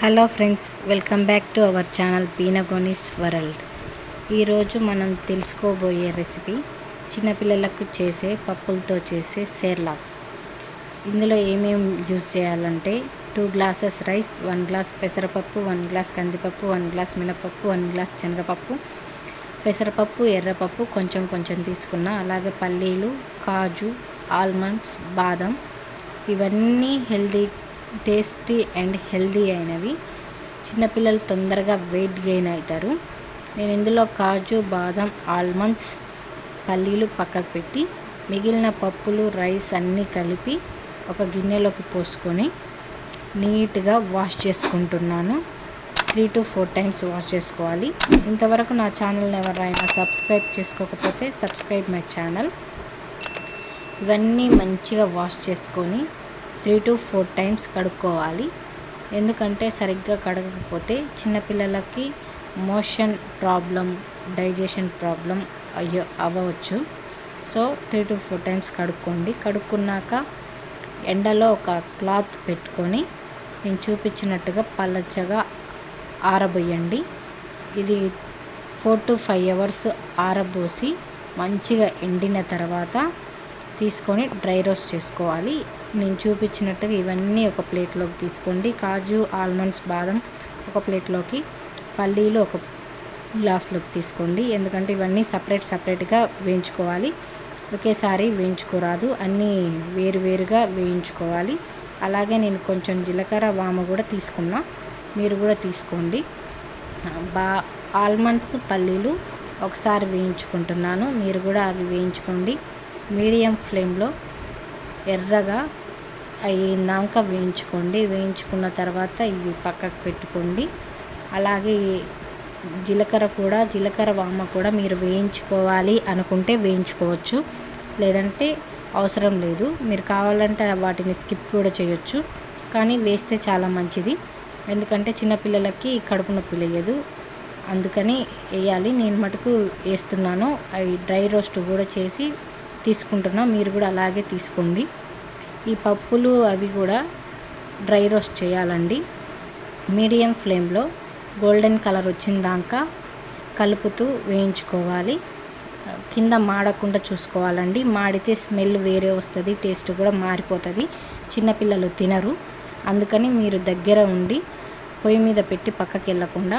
Hello friends welcome back to our channel పీనగోనిస్ world. ఈరోజు మనం తెలుసుకోబోయే రెసిపీ చిన్నపిల్లలకు చేసే పప్పులతో చేసే సేర్లాక్ ఇందులో ఏమేమి యూజ్ చేయాలంటే two glasses rice one glass పెసరపప్పు వన్ గ్లాస్ కందిపప్పు వన్ గ్లాస్ మినపప్పు వన్ గ్లాస్ శనగపప్పు పెసరపప్పు ఎర్రపప్పు కొంచెం కొంచెం తీసుకున్న అలాగే పల్లీలు కాజు ఆల్మండ్స్ బాదం ఇవన్నీ హెల్దీ టేస్టీ అండ్ హెల్దీ అయినవి. చిన్నపిల్లలు తొందరగా వెయిట్ గెయిన్ అవుతారు. నేను ఇందులో కాజు బాదం ఆల్మండ్స్ పల్లీలు పక్కకు పెట్టి మిగిలిన పప్పులు రైస్ అన్నీ కలిపి ఒక గిన్నెలోకి పోసుకొని నీట్గా వాష్ చేసుకుంటున్నాను. Three to four times wash చేసుకోవాలి. ఇంతవరకు నా ఛానల్ని ఎవరైనా సబ్స్క్రైబ్ చేసుకోకపోతే సబ్స్క్రైబ్ మై ఛానల్. ఇవన్నీ మంచిగా వాష్ చేసుకొని త్రీ టు ఫోర్ టైమ్స్ కడుక్కోవాలి. ఎందుకంటే సరిగ్గా కడగకపోతే చిన్నపిల్లలకి మోషన్ ప్రాబ్లం డైజెషన్ ప్రాబ్లం అయ్యో అవ్వచ్చు so three to four times కడుక్కోండి. కడుక్కున్నాక ఎండలో ఒక క్లాత్ పెట్టుకొని నేను చూపించినట్టుగా పలచగా ఆరబోయండి. ఇది ఫోర్ టు ఫైవ్ అవర్స్ ఆరబోసి మంచిగా ఎండిన తర్వాత తీసుకొని డ్రై రోస్ట్ చేసుకోవాలి. నేను చూపించినట్టుగా ఇవన్నీ ఒక ప్లేట్లోకి తీసుకోండి. కాజు ఆల్మండ్స్ బాదం ఒక ప్లేట్లోకి పల్లీలు ఒక గ్లాస్లోకి తీసుకోండి. ఎందుకంటే ఇవన్నీ సపరేట్ సపరేట్గా వేయించుకోవాలి. ఒకేసారి వేయించుకోరాదు. అన్నీ వేరు వేరుగా వేయించుకోవాలి. అలాగే నేను కొంచెం జీలకర్ర వామ కూడా తీసుకున్నా. మీరు కూడా తీసుకోండి. బా ఆల్మండ్స్ పల్లీలు ఒకసారి వేయించుకుంటున్నాను. మీరు కూడా అవి వేయించుకోండి. మీడియం ఫ్లేమ్లో ఎర్రగా అయ్యిందాక వేయించుకోండి. వేయించుకున్న తర్వాత ఇవి పక్కకు పెట్టుకోండి. అలాగే జీలకర్ర కూడా జీలకర్ర వామ కూడా మీరు వేయించుకోవాలి అనుకుంటే వేయించుకోవచ్చు. లేదంటే అవసరం లేదు. మీరు కావాలంటే వాటిని స్కిప్ కూడా చేయొచ్చు. కానీ వేస్తే చాలా మంచిది. ఎందుకంటే చిన్నపిల్లలకి కడుపు నొప్పి లేదు అందుకని వేయాలి. నేను మటుకు వేస్తున్నాను. అవి డ్రై రోస్ట్ కూడా చేసి తీసుకుంటున్నా. మీరు కూడా అలాగే తీసుకోండి. ఈ పప్పులు అవి కూడా డ్రై రోస్ట్ చేయాలండి. మీడియం ఫ్లేమ్లో గోల్డెన్ కలర్ వచ్చిందాక కలుపుతూ వేయించుకోవాలి. కింద మాడకుండా చూసుకోవాలండి. మాడితే స్మెల్ వేరే వస్తుంది టేస్ట్ కూడా మారిపోతుంది. చిన్నపిల్లలు తినరు. అందుకని మీరు దగ్గర ఉండి పొయ్యి మీద పెట్టి పక్కకి వెళ్ళకుండా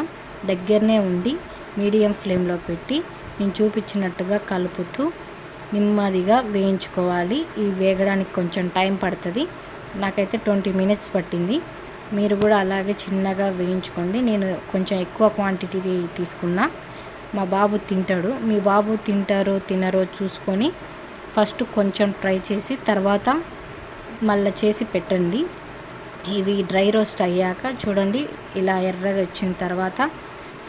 దగ్గరనే ఉండి మీడియం ఫ్లేమ్లో పెట్టి నేను చూపించినట్టుగా కలుపుతూ నెమ్మదిగా వేయించుకోవాలి. ఇవి వేగడానికి కొంచెం టైం పడుతుంది. నాకైతే ట్వంటీ మినిట్స్ పట్టింది. మీరు కూడా అలాగే చిన్నగా వేయించుకోండి. నేను కొంచెం ఎక్కువ క్వాంటిటీ తీసుకున్నా. మా బాబు తింటాడు. మీ బాబు తింటారో తినరో చూసుకొని ఫస్ట్ కొంచెం ట్రై చేసి తర్వాత మళ్ళీ చేసి పెట్టండి. ఇవి డ్రై రోస్ట్ అయ్యాక చూడండి ఇలా ఎర్రగా వచ్చిన తర్వాత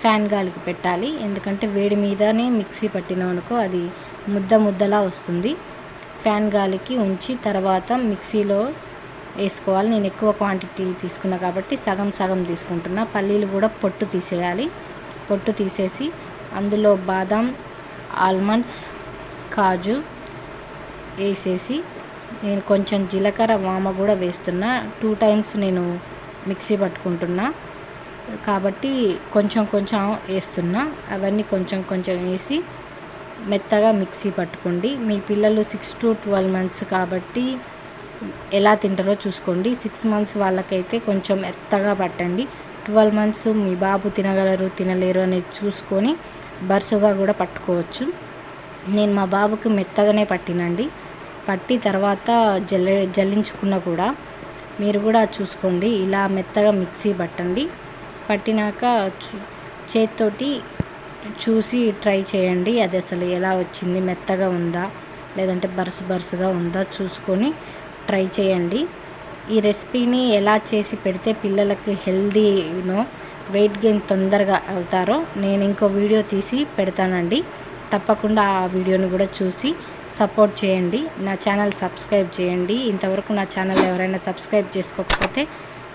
ఫ్యాన్ గాలికి పెట్టాలి. ఎందుకంటే వేడి మీదనే మిక్సీ పట్టినాం అనుకో అది ముద్ద ముద్దలా వస్తుంది. ఫ్యాన్ గాలికి ఉంచి తర్వాత మిక్సీలో వేసుకోవాలి. నేను ఎక్కువ క్వాంటిటీ తీసుకున్నా కాబట్టి సగం సగం తీసుకుంటున్నా. పల్లీలు కూడా పొట్టు తీసేయాలి. పొట్టు తీసేసి అందులో బాదం ఆల్మండ్స్ కాజు వేసేసి నేను కొంచెం జీలకర్ర వామ కూడా వేస్తున్నా. టూ టైమ్స్ నేను మిక్సీ పట్టుకుంటున్నా. కాబట్టి కొంచెం కొంచెం వేస్తున్నా. అవన్నీ కొంచెం కొంచెం వేసి మెత్తగా మిక్సీ పట్టుకోండి. మీ పిల్లలు సిక్స్ టు ట్వెల్వ్ మంత్స్ కాబట్టి ఎలా తింటారో చూసుకోండి. సిక్స్ మంత్స్ వాళ్ళకైతే కొంచెం మెత్తగా పట్టండి. ట్వెల్వ్ మంత్స్ మీ బాబు తినగలరు తినలేరు అనేది చూసుకొని బరుసుగా కూడా పట్టుకోవచ్చు. నేను మా బాబుకి మెత్తగానే పట్టినండి. పట్టి తర్వాత జల్ల జల్లించుకున్న కూడా మీరు కూడా చూసుకోండి. ఇలా మెత్తగా మిక్సీ పట్టండి. పట్టినాక చేతితోటి చూసి ట్రై చేయండి. అది అసలు ఎలా వచ్చింది మెత్తగా ఉందా లేదంటే బరుసు బరుసుగా ఉందా చూసుకొని ట్రై చేయండి. ఈ రెసిపీని ఎలా చేసి పెడితే పిల్లలకి హెల్దీనో వెయిట్ గెయిన్ తొందరగా అవుతారో నేను ఇంకో వీడియో తీసి పెడతానండి. తప్పకుండా ఆ వీడియోని కూడా చూసి సపోర్ట్ చేయండి. నా ఛానల్ సబ్స్క్రైబ్ చేయండి. ఇంతవరకు నా ఛానల్ ఎవరైనా సబ్స్క్రైబ్ చేసుకోకపోతే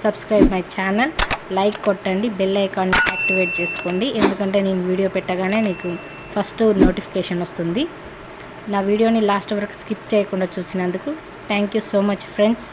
సబ్స్క్రైబ్ మై ఛానల్. లైక్ కొట్టండి బెల్ ఐకాన్ని యాక్టివేట్ చేసుకోండి. ఎందుకంటే నేను వీడియో పెట్టగానే నీకు ఫస్ట్ నోటిఫికేషన్ వస్తుంది. నా వీడియోని లాస్ట్ వరకు స్కిప్ చేయకుండా చూసినందుకు thank you so much friends.